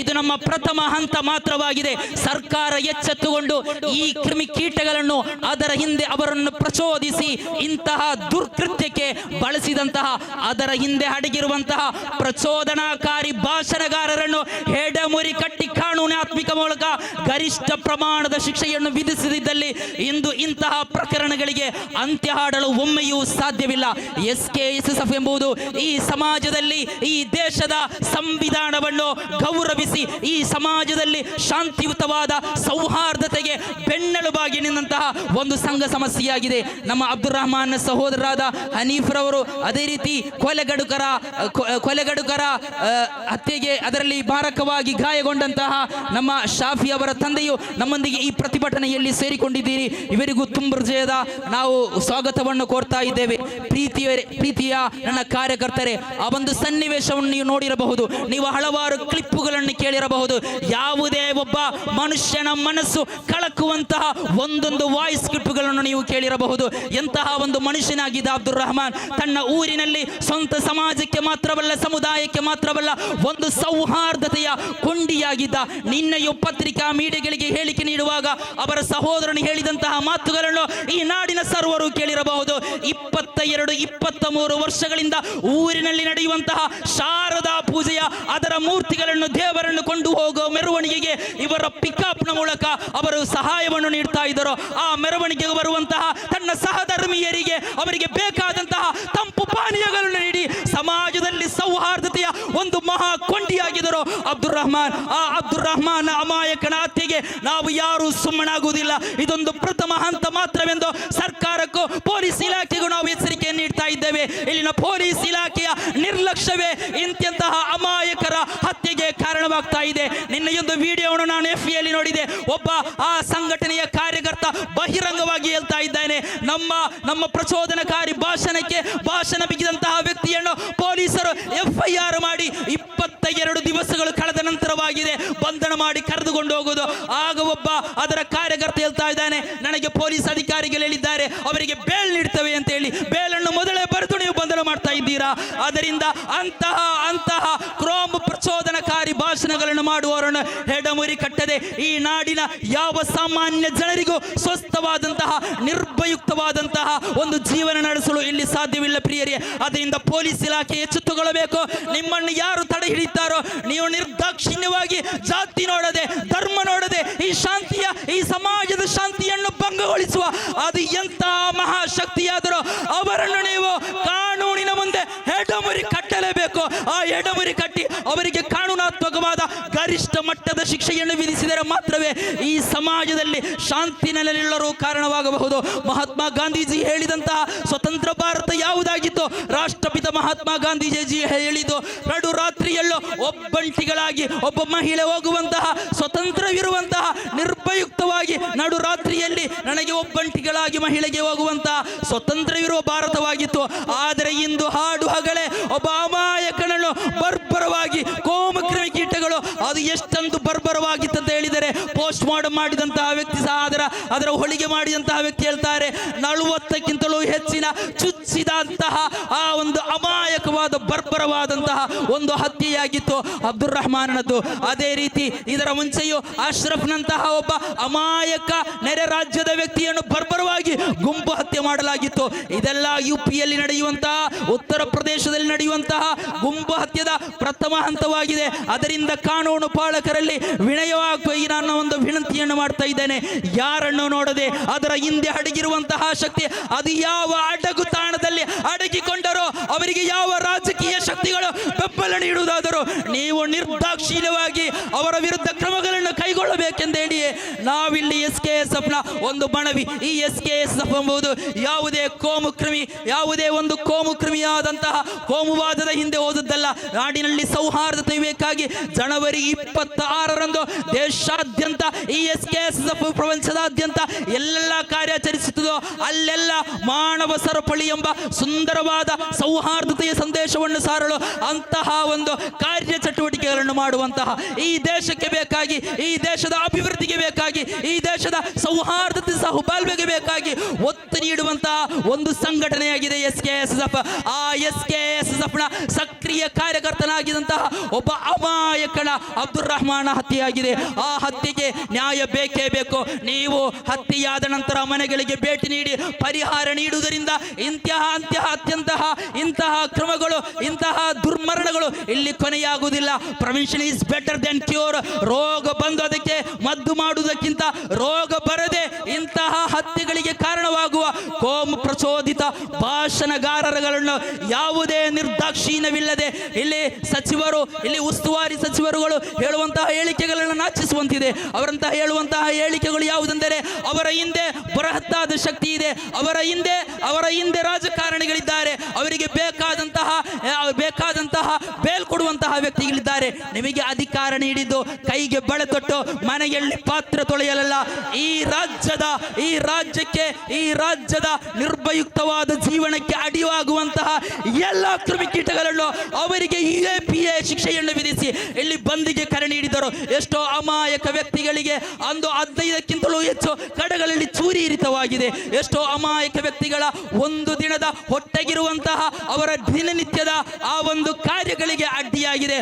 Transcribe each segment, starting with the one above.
ಇದು ನಮ್ಮ ಪ್ರಥಮ ಹಂತ ಮಾತ್ರವಾಗಿದೆ. ಸರ್ಕಾರ ಎಚ್ಚೆತ್ತುಕೊಂಡು ಈ ಕ್ರಿಮಿ ಕೀಟಗಳನ್ನು ಅದರ ಹಿಂದೆ ಅವರನ್ನು ಪ್ರಚೋದಿಸಿ ಇಂತಹ ದುರ್ಕೃತ್ಯಕ್ಕೆ ಬಳಸಿದಂತಹ, ಅದರ ಹಿಂದೆ ಅಡಗಿರುವಂತಹ ಪ್ರಚೋದನಾಕಾರಿ ಭಾಷಣಗಾರರನ್ನು ಹೆಡಮುರಿ ಕಟ್ಟಿ ಕಾನೂನಾತ್ಮಕ ಮೂಲಕ ಗರಿಷ್ಠ ಪ್ರಮಾಣದ ಶಿಕ್ಷೆಯನ್ನು ವಿಧಿಸದಿದ್ದಲ್ಲಿ ಇಂದು ಇಂತಹ ಪ್ರಕರಣಗಳಿಗೆ ಅಂತ್ಯ ಹಾಡಲು ಒಮ್ಮೆಯೂ ಸಾಧ್ಯವಿಲ್ಲ. S K S S F ಎಂಬುದು ಈ ಸಮಾಜದಲ್ಲಿ ಈ ದೇಶದ ಸಂವಿಧಾನವನ್ನು ಗೌರವಿಸಿ ಈ ಸಮಾಜದಲ್ಲಿ ಶಾಂತಿಯುತವಾದ ಸೌಹಾರ್ದತೆಗೆ ಬೆನ್ನೆಲುಬಾಗಿ ನಿಂತಹ ಒಂದು ಸಂಘ ಸಮಸ್ಯೆಯಾಗಿದೆ. ನಮ್ಮ ಅಬ್ದುಲ್ ರಹಮಾನ್ ಸಹೋದರರಾದ ಹನೀಫ್ರವರು ಅದೇ ರೀತಿ ಕೊಲೆಗಡುಕರ ಕೊಲೆಗಡುಕರ ಹತ್ಯೆಗೆ ಅದರಲ್ಲಿ ಮಾರಕವಾಗಿ ಗಾಯಗೊಂಡಂತಹ ನಮ್ಮ ಶಾಫಿ ಅವರ ತಂದೆಯು ನಮ್ಮೊಂದಿಗೆ ಈ ಪ್ರತಿಭಟನೆಯಲ್ಲಿ ಸೇರಿಕೊಂಡಿದ್ದೀರಿ. ಇವರಿಗೂ ತುಂಬ ಹೃದಯದ ನಾವು ಸ್ವಾಗತವನ್ನು ಕೋರ್ತಾ ಇದ್ದೇವೆ. ಪ್ರೀತಿಯ ಪ್ರೀತಿಯ ನನ್ನ ಕಾರ್ಯಕರ್ತರೆ, ಆ ಒಂದು ಸನ್ನಿವೇಶವನ್ನು ನೀವು ನೋಡಿರಬಹುದು. ನೀವು ಹಲವಾರು ಕ್ಲಿಪ್ಪುಗಳನ್ನು ಕೇಳಿರಬಹುದು. ಯಾವುದೇ ಒಬ್ಬ ಮನುಷ್ಯನ ಮನಸ್ಸು ಕಳಕುವಂತಹ ಒಂದೊಂದು ವಾಯ್ಸ್ ಕ್ಲಿಪ್ಗಳನ್ನು ನೀವು ಕೇಳಿರಬಹುದು. ಎಂತಹ ಒಂದು ಮನುಷ್ಯನಾಗಿದ್ದ ಅಬ್ದುಲ್ ರಹಮಾನ್ ತನ್ನ ಊರಿನಲ್ಲಿ ಸ್ವಂತ ಸಮಾಜಕ್ಕೆ ಮಾತ್ರವಲ್ಲ, ಸಮುದಾಯಕ್ಕೆ ಮಾತ್ರವಲ್ಲ, ಒಂದು ಸೌಹಾರ್ದತೆಯ ಕೊಂಡಿಯಾಗಿದ್ದ, ನಿನ್ನೆಯು ಪತ್ರಿಕಾ ಮೀಡಿಯಾಗಳಿಗೆ ಹೇಳಿಕೆ ನೀಡುವಾಗ ಅವರ ಸಹೋದರನು ಹೇಳಿದಂತಹ ಮಾತುಗಳನ್ನು ಈ ನಾಡಿನ ಸರ್ವರು ಕೇಳಿರಬಹುದು. ಇಪ್ಪತ್ತ ಎರಡು ಇಪ್ಪತ್ತ ಮೂರು ವರ್ಷಗಳಿಂದ ಊರಿನಲ್ಲಿ ನಡೆಯುವಂತಹ ಶಾರದಾ ಪೂಜೆಯ ಅದರ ಮೂರ್ತಿಗಳನ್ನು ದೇವರನ್ನು ಕೊಂಡು ಹೋಗುವ ಮೆರವಣಿಗೆಗೆ ಇವರ ಪಿಕಪ್ನ ಮೂಲಕ ಅವರು ಸಹಾಯವನ್ನು ನೀಡ್ತಾ ಇದ್ದರು. ಆ ಮೆರವಣಿಗೆಗೆ ಬರುವಂತಹ ತನ್ನ ಸಹಧರ್ಮೀಯರಿಗೆ ಅವರಿಗೆ ಬೇಕಾದಂತಹ ತಂಪು ಪಾನೀಯಗಳನ್ನು ನೀಡಿ ಸಮಾಜದಲ್ಲಿ ಸೌಹಾರ್ದತೆಯ ಒಂದು ಮಹಾ ಕೊಂಡಿಯಾಗಿದ್ದರು. ಅಬ್ದುಲ್ ರಹಮಾನ್ ಆ ಅಬ್ದುಲ್ ರಹಮಾನ್ ಅಮಾಯಕನ ಹತ್ಯೆಗೆ ನಾವು ಯಾರು ಸುಮ್ಮನಾಗುವುದಿಲ್ಲ. ಇದೊಂದು ಪ್ರಥಮ ಹಂತ ಮಾತ್ರವೆಂದು ಸರ್ಕಾರಕ್ಕೂ ಪೊಲೀಸ್ ಇಲಾಖೆಗೂ ನಾವು ಎಚ್ಚರಿಕೆ ನೀಡ್ತಾ ಇದ್ದೇವೆ. ಇಲ್ಲಿನ ಪೊಲೀಸ್ ಇಲಾಖೆಯ ನಿರ್ಲಕ್ಷ್ಯವೇ ಇಂತಹ ಅಮಾಯಕರ ಹತ್ಯೆಗೆ ಕಾರಣವಾಗ್ತಾ ಇದೆ. ನಿನ್ನೆಯೊಂದು ವಿಡಿಯೋವನ್ನು ನಾನು ಎಫ್ ಎಲ್ಲಿ ನೋಡಿದೆ. ಒಬ್ಬ ಆ ಸಂಘಟನೆಯ ಕಾರ್ಯಕರ್ತ ಬಹಿರಂಗವಾಗಿ ಹೇಳ್ತಾ ಇದ್ದಾನೆ, ನಮ್ಮ ನಮ್ಮ ಪ್ರಚೋದನಕಾರಿ ಭಾಷಣಕ್ಕೆ ಭಾಷಣ ಬಿಗಿದಂತಹ ವ್ಯಕ್ತಿಯನ್ನು ಪೊಲೀಸರು ಎಫ್ ಐ ಆರ್ ಮಾಡಿ ಇಪ್ಪತ್ತ ಎರಡು ದಿವಸಗಳು ಕಳೆದ ನಂತರವಾಗಿದೆ. ಬಂಧನ ಮಾಡಿ ಕರೆದುಕೊಂಡು ಹೋಗುವುದು ಆಗ ಒಬ್ಬ ಅದರ ಕಾರ್ಯಕರ್ತ ಹೇಳ್ತಾ ಇದ್ದಾನೆ, ನನಗೆ ಪೊಲೀಸ್ ಅಧಿಕಾರಿಗಳು ಹೇಳಿದ್ದಾರೆ, ಅವರಿಗೆ ಬೇಲ್ ನೀಡ್ತವೆ ಅಂತ ಹೇಳಿ. ಬೇಲನ್ನು ಮೊದಲೇ ಬರೆದು ನೀವು ಬಂಧನ ಮಾಡ್ತಾ ಇದ್ದೀರಾ. ಅದರಿಂದ ಅಂತಹ ಅಂತಹ ಭಾಷಣಗಳನ್ನು ಮಾಡುವವರನ್ನು ಹೆಡಮುರಿ ಕಟ್ಟದೆ ಈ ನಾಡಿನ ಯಾವ ಸಾಮಾನ್ಯ ಜನರಿಗೂ ಸ್ವಸ್ಥವಾದಂತಹ, ನಿರ್ಭಯುಕ್ತವಾದಂತಹ ಒಂದು ಜೀವನ ನಡೆಸಲು ಇಲ್ಲಿ ಸಾಧ್ಯವಿಲ್ಲ ಪ್ರಿಯರೇ. ಅದರಿಂದ ಪೊಲೀಸ್ ಇಲಾಖೆ ಎಚ್ಚೆತ್ತುಕೊಳ್ಳಬೇಕು ನಿಮ್ಮನ್ನು ಯಾರು ತಡೆ ಹಿಡಿತಾರೋ ನೀವು ನಿರ್ದಾಕ್ಷಿಣ್ಯವಾಗಿ ಜಾತಿ ನೋಡದೆ, ಧರ್ಮ ನೋಡದೆ, ಈ ಶಾಂತಿಯ, ಈ ಸಮಾಜದ ಶಾಂತಿಯನ್ನು ಭಂಗಗೊಳಿಸುವ, ಅದು ಎಂತ ಮಹಾಶಕ್ತಿಯಾದರೂ ಅವರನ್ನು ನೀವು ಕಾನೂನಿನ ಮುಂದೆ ಹೆಡಮುರಿ ಕಟ್ಟಲೇಬೇಕು. ಆ ಎಡಮುರಿ ಕಟ್ಟಿ ಅವರಿಗೆ ಕಾನೂನಾತ್ಮಕವಾದ ಗರಿಷ್ಠ ಮಟ್ಟದ ಶಿಕ್ಷೆಯನ್ನು ವಿಧಿಸಿದರೆ ಮಾತ್ರವೇ ಈ ಸಮಾಜದಲ್ಲಿ ಶಾಂತಿ ನೆಲೆಲ್ಲರೂ ಕಾರಣವಾಗಬಹುದು. ಮಹಾತ್ಮ ಗಾಂಧೀಜಿ ಹೇಳಿದಂತಹ ಸ್ವತಂತ್ರ ಭಾರತ ಯಾವುದಾಗಿತ್ತು? ರಾಷ್ಟ್ರಪಿತ ಮಹಾತ್ಮ ಗಾಂಧೀಜಿ ಹೇಳಿದ್ದು ನಡು ರಾತ್ರಿಯಲ್ಲೂ ಒಬ್ಬಂಟಿಗಳಾಗಿ, ಒಬ್ಬ ಮಹಿಳೆ ಹೋಗುವಂತಹ, ಸ್ವತಂತ್ರವಿರುವಂತಹ, ನಿರ್ಭಯುಕ್ತವಾಗಿ ನಡು ರಾತ್ರಿಯಲ್ಲಿ ನನಗೆ ಒಬ್ಬಂಟಿಗಳಾಗಿ ಮಹಿಳೆಗೆ ಹೋಗುವಂತಹ ಸ್ವತಂತ್ರವಿರುವ ಭಾರತವಾಗಿತ್ತು ಆದರೆ ಇಂದು ಹಾಡು ಹಗಲೇ ಒಬ್ಬ ಅಮಾಯಕನನ್ನು ಬರ್ಬರವಾಗಿ ಕೋಮು ಕ್ರಿಮಿ ಕೀಟಗಳು ಅದು ಎಷ್ಟೊಂದು ಬರ್ಬರವಾಗಿತ್ತು ಅಂತ ಹೇಳಿದರೆ ಪೋಸ್ಟ್ ಮಾಡಿದಂತಹ ವ್ಯಕ್ತಿ ಸಹ ಅದರ ಅದರ ಹೊಳಿಗೆ ಮಾಡಿದಂತಹ ವ್ಯಕ್ತಿ ಹೇಳ್ತಾರೆ ನಲವತ್ತಕ್ಕಿಂತಲೂ ಹೆಚ್ಚಿನ ಅಮಾಯಕವಾದ, ಬರ್ಬರವಾದಂತಹ ಒಂದು ಹತ್ಯೆಯಾಗಿತ್ತು ಅಬ್ದುಲ್ ರಹಮಾನನದ್ದು ಅದೇ ರೀತಿ ಇದರ ಮುಂಚೆಯೂ ಅಶ್ರಫ್ನಂತಹ ಒಬ್ಬ ಅಮಾಯಕ ನೆರೆ ರಾಜ್ಯದ ವ್ಯಕ್ತಿಯನ್ನು ಬರ್ಬರವಾಗಿ ಗುಂಪು ಹತ್ಯೆ ಮಾಡಲಾಗಿತ್ತು. ಇದೆಲ್ಲ ಯು ಪಿಯಲ್ಲಿ ನಡೆಯುವಂತಹ, ಉತ್ತರ ಪ್ರದೇಶದಲ್ಲಿ ನಡೆಯುವಂತಹ ಗುಂಪು ಹತ್ಯೆದ ಪ್ರಥಮ ಹಂತವಾಗಿದೆ. ಅದರಿಂದ ಕಾನೂನು ಪಾಲಕರಲ್ಲಿ ವಿನಯವಾಗಿ ನಾನು ಒಂದು ವಿನಂತಿಯನ್ನು ಮಾಡ್ತಾ ಇದ್ದೇನೆ. ಯಾರನ್ನು ನೋಡದೆ ಅದರ ಹಿಂದೆ ಅಡಗಿರುವಂತಹ ಶಕ್ತಿ ಅದು ಯಾವ ಅಡಗು ತಾಣದಲ್ಲಿ ಅಡಗಿಕೊಂಡರೋ ಅವರಿಗೆ ಯಾವ ರಾಜಕೀಯ ಶಕ್ತಿಗಳು ಬೆಂಬಲ ನೀಡುವುದಾದರೂ ನೀವು ನಿರ್ದಾಕ್ಷಿಣ್ಯವಾಗಿ ಅವರ ವಿರುದ್ಧ ಕ್ರಮಗಳನ್ನು ಕೈಗೊಳ್ಳಬೇಕೆಂದೇಳಿ ನಾವಿಲ್ಲಿ ಎಸ್ ಕೆ ಎಸ್ ಎಫ್ನ ಒಂದು ಮನವಿ ಈ ಎಸ್ ಕೆ ಎಸ್ ಎಫ್ ಎಂಬುದು ಯಾವುದೇ ಕೋಮು ಕ್ರಿಮಿ, ಯಾವುದೇ ಒಂದು ಕೋಮು ಕ್ರಿಮಿಯಾದಂತಹ ಕೋಮುವಾದದ ಹಿಂದೆ ಹೋದದ್ದಲ್ಲ. ನಾಡಿನಲ್ಲಿ ಸೌಹಾರ್ದತೆ ಬೇಕಾಗಿ ಜನವರಿ ಇಪ್ಪತ್ತಾರರಂದು ದೇಶಾದ್ಯಂತ ಈ ಎಸ್ ಕೆ ಎಸ್ ಎಫ್ ಪ್ರಪಂಚದಾದ್ಯಂತ ಎಲ್ಲೆಲ್ಲ ಕಾರ್ಯಾಚರಿಸುತ್ತದೋ ಅಲ್ಲೆಲ್ಲ ಮಾನವ ಸರಪಳಿ ಎಂಬ ಸುಂದರವಾದ ಸೌಹಾರ್ದತೆಯ ಸಂದೇಶವನ್ನು ಸಾರಲು ಅಂತಹ ಒಂದು ಕಾರ್ಯ ಚಟುವಟಿಕೆಗಳನ್ನು ಮಾಡುವಂತಹ ಈ ದೇಶಕ್ಕೆ ಬೇಕಾಗಿ, ಈ ದೇಶದ ಅಭಿವೃದ್ಧಿಗೆ ಬೇಕಾಗಿ, ಈ ದೇಶದ ಸೌಹಾರ್ದತೆ ಸಹಬಾಳ್ವೆಗೆ ಬೇಕಾಗಿ ಒತ್ತು ನೀಡುವಂತಹ ಒಂದು ಸಂಘಟನೆಯಾಗಿದೆ ಎಸ್ ಕೆ ಎಸ್ ಆ ಎಸ್ ಕೆ ಎಸ್ ಎಫ್ ಕಾರ್ಯಕರ್ತನಾಗಿದ್ದಂತಹ ಒಬ್ಬ ಅಮಾಯಕನ ಅಬ್ದುಲ್ ರಹಮಾನ ಹತ್ಯೆಯಾಗಿದೆ. ಆ ಹತ್ಯೆಗೆ ನ್ಯಾಯ ಬೇಕೇ ಬೇಕು. ನೀವು ಹತ್ಯೆಯಾದ ನಂತರ ಮನೆಗಳಿಗೆ ಭೇಟಿ ನೀಡಿ ಪರಿಹಾರ ನೀಡುವುದರಿಂದ ಇಂತಹ, ಅಂತ್ಯ, ಅತ್ಯಂತಹ, ಇಂತಹ ಕ್ರಮಗಳು, ಇಂತಹ ದುರ್ಮರಣಗಳು ಇಲ್ಲಿ ಕೊನೆಯಾಗುವುದಿಲ್ಲ. Prevention is better than cure ರೋಗ ಬಂದು ಅದಕ್ಕೆ ಮದ್ದು ಮಾಡುವುದಕ್ಕಿಂತ ರೋಗ ಬರದೆ ಇಂತಹ ಹತ್ಯೆಗಳಿಗೆ ಕಾರಣವಾಗುವ ಪ್ರಚೋದಿತ ಭಾಷಣಗಾರರುಗಳನ್ನು ಯಾವುದೇ ನಿರ್ದಾಕ್ಷಿಣ್ಯವಿಲ್ಲದೆ ಇಲ್ಲಿ ಸಚಿವರು, ಇಲ್ಲಿ ಉಸ್ತುವಾರಿ ಸಚಿವರುಗಳು ಹೇಳುವಂತಹ ಹೇಳಿಕೆಗಳನ್ನು ನಾಚಿಸುವಂತಿದೆ. ಅವರಂತಹ ಹೇಳುವಂತಹ ಹೇಳಿಕೆಗಳು ಯಾವುದೆಂದರೆ ಅವರ ಹಿಂದೆ ಬೃಹತ್ತಾದ ಶಕ್ತಿ ಇದೆ. ಅವರ ಹಿಂದೆ ಅವರ ಹಿಂದೆ ರಾಜಕಾರಣಿಗಳಿದ್ದಾರೆ. ಅವರಿಗೆ ಬೇಕಾದಂತಹ ನಿಮಗೆ ಅಧಿಕಾರ ನೀಡಿದ್ದು ಕೈಗೆ ಬಳೆ ತೊಟ್ಟು ಮನೆಯಲ್ಲಿ ಪಾತ್ರ ತೊಳೆಯಲಲ್ಲ. ಈ ರಾಜ್ಯದ, ಈ ರಾಜ್ಯಕ್ಕೆ, ಈ ರಾಜ್ಯದ ನಿರ್ಭಯುಕ್ತವಾದ ಜೀವನಕ್ಕೆ ಅಡಿವಾಗುವಂತಹ ಎಲ್ಲ ಕ್ರಿಮಿಕೀಟಗಳನ್ನು ಅವರಿಗೆ ಎ ಪಿ ಶಿಕ್ಷೆಯನ್ನು ವಿಧಿಸಿ ಇಲ್ಲಿ ಬಂದಿಗೆ ಕರೆ ನೀಡಿದರು. ಎಷ್ಟೋ ಅಮಾಯಕ ವ್ಯಕ್ತಿಗಳಿಗೆ ಅಂದು ಹದಿನೈದಕ್ಕಿಂತಲೂ ಹೆಚ್ಚು ಕಡೆಗಳಲ್ಲಿ ಚೂರಿ ಇರಿತವಾಗಿದೆ. ಎಷ್ಟೋ ಅಮಾಯಕ ವ್ಯಕ್ತಿಗಳ ಒಂದು ದಿನದ ಹೊಟ್ಟೆಗಿರುವಂತಹ ಅವರ ದಿನನಿತ್ಯದ ಆ ಒಂದು ಕಾರ್ಯಗಳಿಗೆ ಅಡ್ಡಿಯಾಗಿದೆ.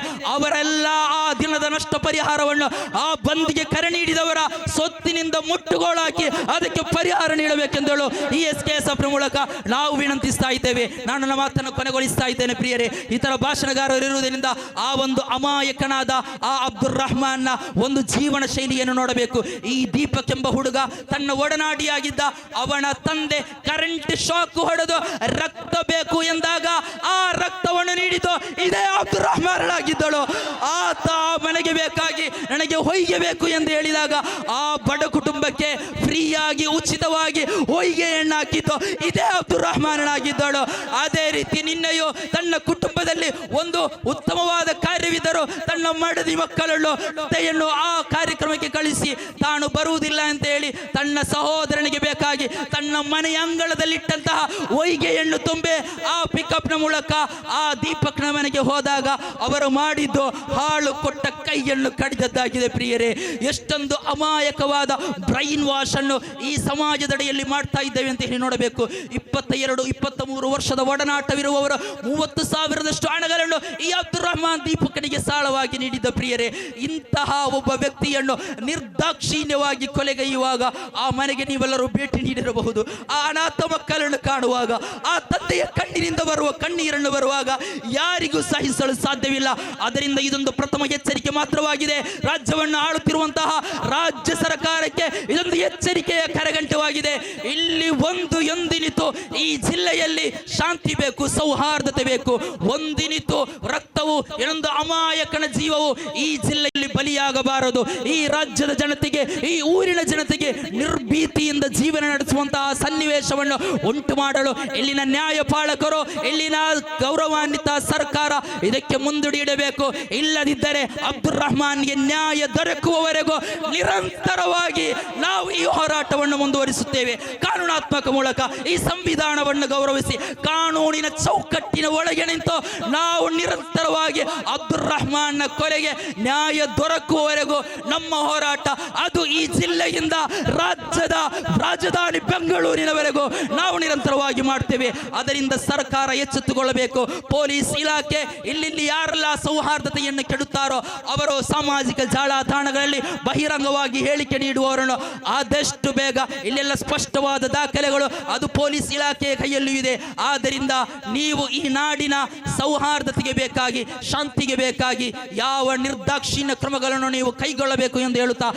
ಅವರೆಲ್ಲ ಆ ದಿನದ ನಷ್ಟ ಪರಿಹಾರವನ್ನು ಆ ಬಂದ್ಗೆ ಕರೆ ನೀಡಿದವರ ಸೊತ್ತಿನಿಂದ ಮುಟ್ಟುಗೋಳಾಕಿ ಅದಕ್ಕೆ ಪರಿಹಾರ ನೀಡಬೇಕೆಂದೇಳು ಈ ಎಸ್ ಕೆ ಎಸ್ ಮೂಲಕ ನಾವು ವಿನಂತಿಸ್ತಾ ಇದ್ದೇವೆ. ನಾನು ನನ್ನ ಮಾತನ್ನು ಕೊನೆಗೊಳಿಸ್ತಾ ಇದ್ದೇನೆ ಪ್ರಿಯರೇ. ಇತರ ಭಾಷಣಗಾರರು ಇರುವುದರಿಂದ ಆ ಒಂದು ಅಮಾಯಕನಾದ ಆ ಅಬ್ದುಲ್ ರಹಮಾನ್ನ ಒಂದು ಜೀವನ ಶೈಲಿಯನ್ನು ನೋಡಬೇಕು. ಈ ದೀಪಕ್ ಹುಡುಗ ತನ್ನ ಒಡನಾಡಿಯಾಗಿದ್ದ ಅವನ ತಂದೆ ಕರೆಂಟ್ ಶಾಕ್ ಹೊಡೆದು ರಕ್ತ ಬೇಕು ಎಂದಾಗ ಆ ರಕ್ತವನ್ನು ನೀಡಿತು ಇದೇ ಅಬ್ದುಲ್ ರಹಮಾನಳಾಗಿದ್ದಳು ಆತ ಮನೆಗೆ ಬೇಕಾಗಿ ನನಗೆ ಹೊಯ್ಗೆ ಬೇಕು ಎಂದು ಹೇಳಿದಾಗ ಆ ಬಡ ಕುಟುಂಬಕ್ಕೆ ಫ್ರೀಯಾಗಿ, ಉಚಿತವಾಗಿ ಹೊಯ್ಗೆ ಎಣ್ಣೆ ಹಾಕಿದ್ದು ಇದೇ ಅಬ್ದುಲ್ ಅದೇ ರೀತಿ ನಿನ್ನೆಯು ತನ್ನ ಕುಟುಂಬದಲ್ಲಿ ಒಂದು ಉತ್ತಮವಾದ ಕಾರ್ಯವಿದ್ದರೂ ತನ್ನ ಮಡದಿ ಮಕ್ಕಳನ್ನು ತೆಯನ್ನು ಆ ಕಾರ್ಯಕ್ರಮಕ್ಕೆ ಕಳಿಸಿ ತಾನು ಬರುವುದಿಲ್ಲ ಅಂತ ಹೇಳಿ ತನ್ನ ಸಹೋದರನಿಗೆ ಬೇಕಾಗಿ ತನ್ನ ಮನೆಯ ಅಂಗಳದಲ್ಲಿಟ್ಟಂತಹ ಹೊಯ್ಗೆಯನ್ನು ತುಂಬೆ ಆ ಪಿಕಪ್ನ ಮೂಲಕ ಆ ದೀಪಕ್ನ ಮನೆಗೆ ಹೋದಾಗ ಅವರು ಮಾಡಿದ್ದು ಹಾಳು ಕೊಟ್ಟ ಕೈಯನ್ನು ಕಡಿದದ್ದಾಗಿದೆ ಪ್ರಿಯರೇ. ಎಷ್ಟೊಂದು ಅಮಾಯಕವಾದ ಬ್ರೈನ್ ವಾಶ್ ಅನ್ನು ಈ ಸಮಾಜದಡಿಯಲ್ಲಿ ಮಾಡ್ತಾ ಇದ್ದೇವೆ ಅಂತ ಹೇಳಿ ನೋಡಬೇಕು. ಇಪ್ಪತ್ತ ಎರಡು ಇಪ್ಪತ್ತ ಮೂರು ವರ್ಷದ ಒಡನಾಟವಿರುವವರು ಮೂವತ್ತು ಸಾವಿರದಷ್ಟು ಹಣಗಳನ್ನು ಈ ಅಬ್ದುಲ್ ರಹಮಾನ್ ದೀಪಕನಿಗೆ ಸಾಲವಾಗಿ ನೀಡಿದ್ದ ಪ್ರಿಯರೇ. ಇಂತಹ ಒಬ್ಬ ವ್ಯಕ್ತಿಯನ್ನು ನಿರ್ದಾಕ್ಷಿಣ್ಯವಾಗಿ ಕೊಲೆಗೈಯುವಾಗ ಆ ಮನೆಗೆ ನೀವೆಲ್ಲರೂ ಭೇಟಿ ನೀಡಿರಬಹುದು. ಆ ಅನಾಥ ಮಕ್ಕಳನ್ನು ಕಾಣುವಾಗ ಆ ತಂದೆಯ ಕಣ್ಣಿನಿಂದ ಬರುವ ಕಣ್ಣೀರನ್ನು ಬರುವಾಗ ಯಾರಿಗೂ ಸಹಿಸಲು ಸಾಧ್ಯವಿಲ್ಲ. ಅದರಿಂದ ಇದೊಂದು ಪ್ರಥಮ ಎಚ್ಚರಿಕೆ ಮಾತ್ರವಾಗಿದೆ. ರಾಜ್ಯವನ್ನು ಆಳುತ್ತಿರುವಂತಹ ರಾಜ್ಯ ಸರ್ಕಾರಕ್ಕೆ ಇದೊಂದು ಎಚ್ಚರಿಕೆಯ ಕರೆಗಂಟವಾಗಿದೆ. ಇಲ್ಲಿ ಒಂದು ಎಂದಿನಿತು ಈ ಜಿಲ್ಲೆಯಲ್ಲಿ ಶಾಂತಿ ಬೇಕು, ಸೌಹಾರ್ದತೆ ಬೇಕು. ಒಂದಿನಿತು ರಕ್ತವು ಇನ್ನೊಂದು ಅಮಾಯಕನ ಜೀವವು ಈ ಜಿಲ್ಲೆಯಲ್ಲಿ ಬಲಿಯಾಗಬಾರದು. ಈ ರಾಜ್ಯದ ಜನತೆಗೆ, ಈ ಊರಿನ ಜನತೆಗೆ ನಿರ್ಭೀತಿಯಿಂದ ಜೀವನ ನಡೆಸುವಂತಹ ಸನ್ನಿವೇಶವನ್ನು ಉಂಟು ಮಾಡಲು. ಇಲ್ಲಿನ ನ್ಯಾಯಪಾಲಕರು, ಇಲ್ಲಿನ ಗೌರವಾನ್ವಿತ ಸರ್ಕಾರ ಇದಕ್ಕೆ ಮುಂದೂಡಿಡಬೇಕು. ಇಲ್ಲದಿದ್ದರೆ ಅಬ್ದುಲ್ ರಹಮಾನ್ಗೆ ನ್ಯಾಯ ದೊರಕುವವರೆಗೂ ನಿರಂತರವಾಗಿ ನಾವು ಈ ಹೋರಾಟವನ್ನು ಮುಂದುವರಿಸುತ್ತೇವೆ. ಕಾನೂನಾತ್ಮಕ ಮೂಲಕ ಈ ಸಂವಿಧಾನವನ್ನು ಗೌರವಿಸಿ ಕಾನೂನಿನ ಚೌಕಟ್ಟಿನ ಒಳಗೆ ನಿಂತು ನಾವು ನಿರಂತರವಾಗಿ ಅಬ್ದುಲ್ ರಹಮಾನ್ನ ಕೊಲೆಗೆ ನ್ಯಾಯ ದೊರಕುವವರೆಗೂ ನಮ್ಮ ಹೋರಾಟ ಅದು ಈ ಜಿಲ್ಲೆಯಿಂದ ರಾಜ್ಯದ ರಾಜಧಾನಿ ಬೆಂಗಳೂರಿನವರೆಗೂ ನಾವು ನಿರಂತರವಾಗಿ ಮಾಡ್ತೇವೆ. ಅದರಿಂದ ಸರ್ಕಾರ ಎಚ್ಚೆತ್ತುಕೊಳ್ಳಬೇಕು. ಪೊಲೀಸ್ ಇಲಾಖೆ ಇಲ್ಲಿಲ್ಲಿ ಯಾರೆಲ್ಲ ಸೌಹಾರ್ದತೆಯನ್ನು ಕೆಡುತ್ತಾರೋ ಅವರು ಸಾಮಾಜಿಕ ಜಾಲತಾಣಗಳಲ್ಲಿ ಬಹಿರಂಗವಾಗಿ ಹೇಳಿಕೆ ನೀಡುವವರನ್ನು ಆದಷ್ಟು ಬೇಗ ಇಲ್ಲೆಲ್ಲ ಸ್ಪಷ್ಟವಾದ ದಾಖಲೆಗಳು ಅದು ಪೊಲೀಸ್ ಇಲಾಖೆಯ ಕೈಯಲ್ಲೂ ಇದೆ. ಆದ್ದರಿಂದ ನೀವು ಈ ನಾಡಿನ ಸೌಹಾರ್ದತೆಗೆ ಬೇಕಾಗಿ, ಶಾಂತಿಗೆ ಬೇಕಾಗಿ ಯಾವ ನಿರ್ದಾಕ್ಷಿಣ್ಯ ಕ್ರಮಗಳನ್ನು ನೀವು ಕೈಗೊಳ್ಳಬೇಕು ಎಂದು ಹೇಳುತ್ತಾ